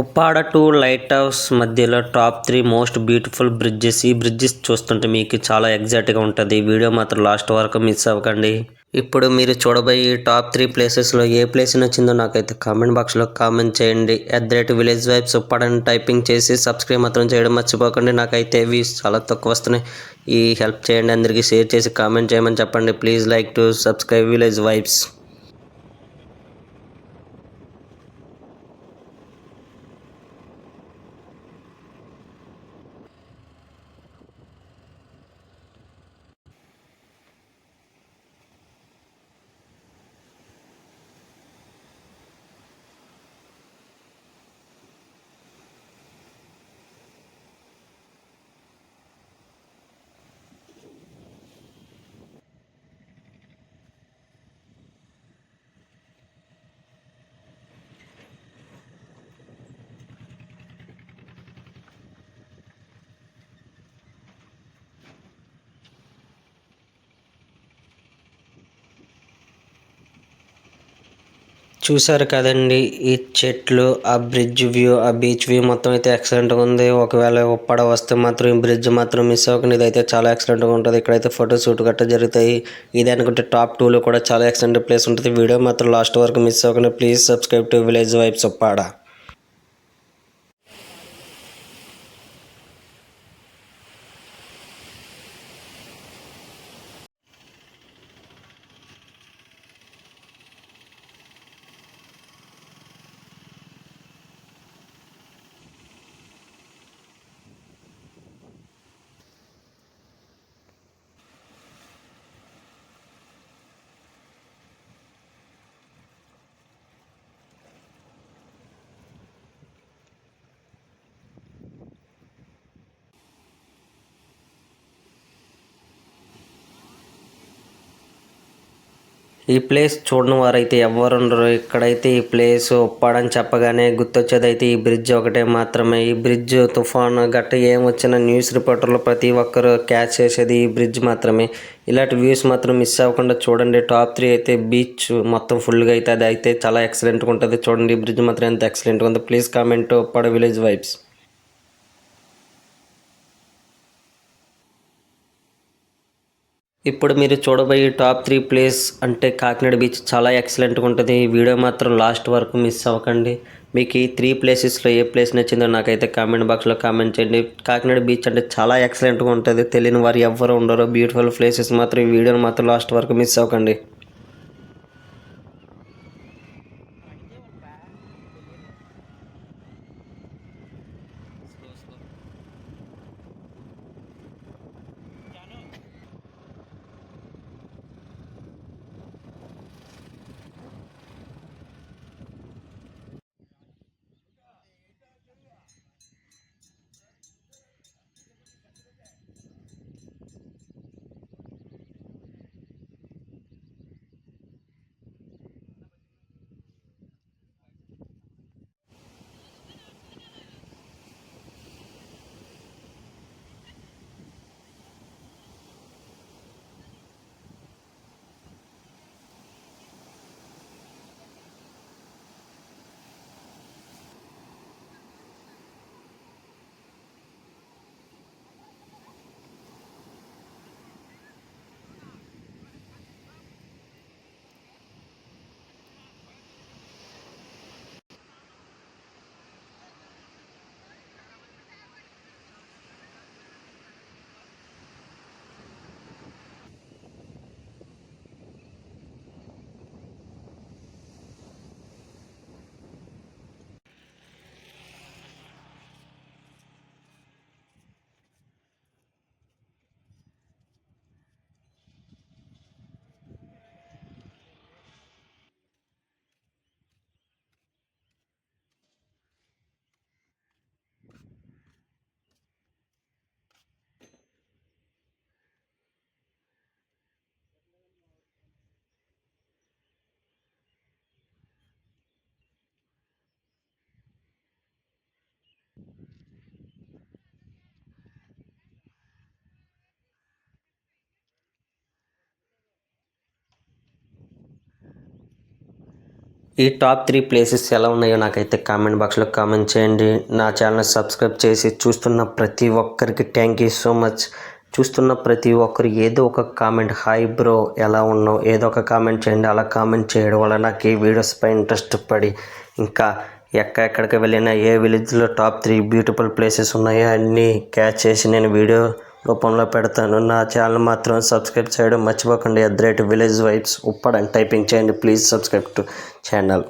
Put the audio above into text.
Uppada to light house మధ్యలో top three most beautiful bridges. ఈ bridges చూస్తుంటే మీకు చాలా ఎగ్జాక్ట్గా ఉంటుంది. వీడియో మాత్రం లాస్ట్ వరకు మిస్ అవ్వకండి. ఇప్పుడు మీరు చూడబోయే ఈ టాప్ త్రీ ప్లేసెస్లో ఏ ప్లేస్ నచ్చిందో నాకైతే కామెంట్ బాక్స్లో కామెంట్ చేయండి. At the rate village vibes ఉప్పాడని typing చేసి సబ్స్క్రైబ్ మాత్రం చేయడం మర్చిపోకండి. నాకైతే వ్యూస్ చాలా తక్కువ వస్తున్నాయి. ఈ హెల్ప్ చేయండి. అందరికీ షేర్ చేసి కామెంట్ చేయమని చెప్పండి. Please like to subscribe village vibes. చూశారు కదండి ఈ చెట్లు ఆ బ్రిడ్జ్ వ్యూ ఆ బీచ్ వ్యూ మొత్తం అయితే ఎక్సలెంట్గా ఉంది. ఒకవేళ ఉప్పడ వస్తే మాత్రం ఈ బ్రిడ్జ్ మాత్రం మిస్ అవ్వకుండా ఇదైతే చాలా ఎక్సలెంట్గా ఉంటుంది. ఇక్కడైతే ఫోటో షూట్ గట్ట జరుగుతాయి. ఇది అనుకుంటే టాప్ టూలో కూడా చాలా ఎక్సలెంట్ ప్లేస్ ఉంటుంది. వీడియో మాత్రం లాస్ట్ వరకు మిస్ అవ్వకుండా please subscribe to village vibes Uppada ఈ ప్లేస్ చూడని వారైతే ఎవరు ఉండరు. ఇక్కడైతే ఈ ప్లేస్ ఉప్పాడని చెప్పగానే గుర్తొచ్చేది అయితే ఈ బ్రిడ్జ్ ఒకటే మాత్రమే. ఈ బ్రిడ్జ్ తుఫాన్ గట్ట ఏం న్యూస్ రిపోర్టర్లు ప్రతి ఒక్కరు క్యాచ్ చేసేది ఈ బ్రిడ్జ్ మాత్రమే. ఇలాంటి వ్యూస్ మాత్రం మిస్ అవ్వకుండా చూడండి. టాప్ త్రీ అయితే బీచ్ మొత్తం ఫుల్గా అయితే అది అయితే చాలా ఎక్సలెంట్గా ఉంటుంది. చూడండి ఈ బ్రిడ్జ్ మాత్రం ఎంత ఎక్సలెంట్గా ఉంది. Please comment. Uppada village vibes. ఇప్పుడు మీరు చూడబోయే టాప్ త్రీ ప్లేస్ అంటే కాకినాడ బీచ్ చాలా ఎక్సలెంట్గా ఉంటుంది. ఈ వీడియో మాత్రం లాస్ట్ వరకు మిస్ అవ్వకండి. మీకు ఈ త్రీ ప్లేసెస్లో ఏ ప్లేస్ నచ్చిందో నాకైతే కామెంట్ బాక్స్లో కామెంట్ చేయండి. కాకినాడ బీచ్ అంటే చాలా ఎక్సలెంట్గా ఉంటుంది. తెలియని వారు ఎవ్వరు ఉండరు. బ్యూటిఫుల్ ప్లేసెస్ మాత్రం ఈ వీడియోని మాత్రం లాస్ట్ వరకు మిస్ అవ్వకండి. ఈ టాప్ త్రీ ప్లేసెస్ ఎలా ఉన్నాయో నాకైతే కామెంట్ బాక్స్లో కామెంట్ చేయండి. నా ఛానల్ సబ్స్క్రైబ్ చేసి చూస్తున్న ప్రతి ఒక్కరికి థ్యాంక్ యూ సో మచ్ చూస్తున్న ప్రతి ఒక్కరు ఏదో ఒక కామెంట్ హాయ్ బ్రో ఎలా ఉన్నావు? ఏదో ఒక కామెంట్ చేయండి. అలా కామెంట్ చేయడం వల్ల నాకు ఈ వీడియోస్పై ఇంట్రెస్ట్ పడి ఇంకా ఎక్కడెక్కడికి వెళ్ళినా ఏ విలేజ్లో టాప్ త్రీ బ్యూటిఫుల్ ప్లేసెస్ ఉన్నాయో అన్నీ క్యాచ్ చేసి నేను వీడియో రూపంలో పెడతాను. నా ఛానల్ మాత్రం సబ్స్క్రైబ్ చేయడం మర్చిపోకండి. At the rate village vibes Uppada అని టైపింగ్ చేయండి. Please subscribe to channel.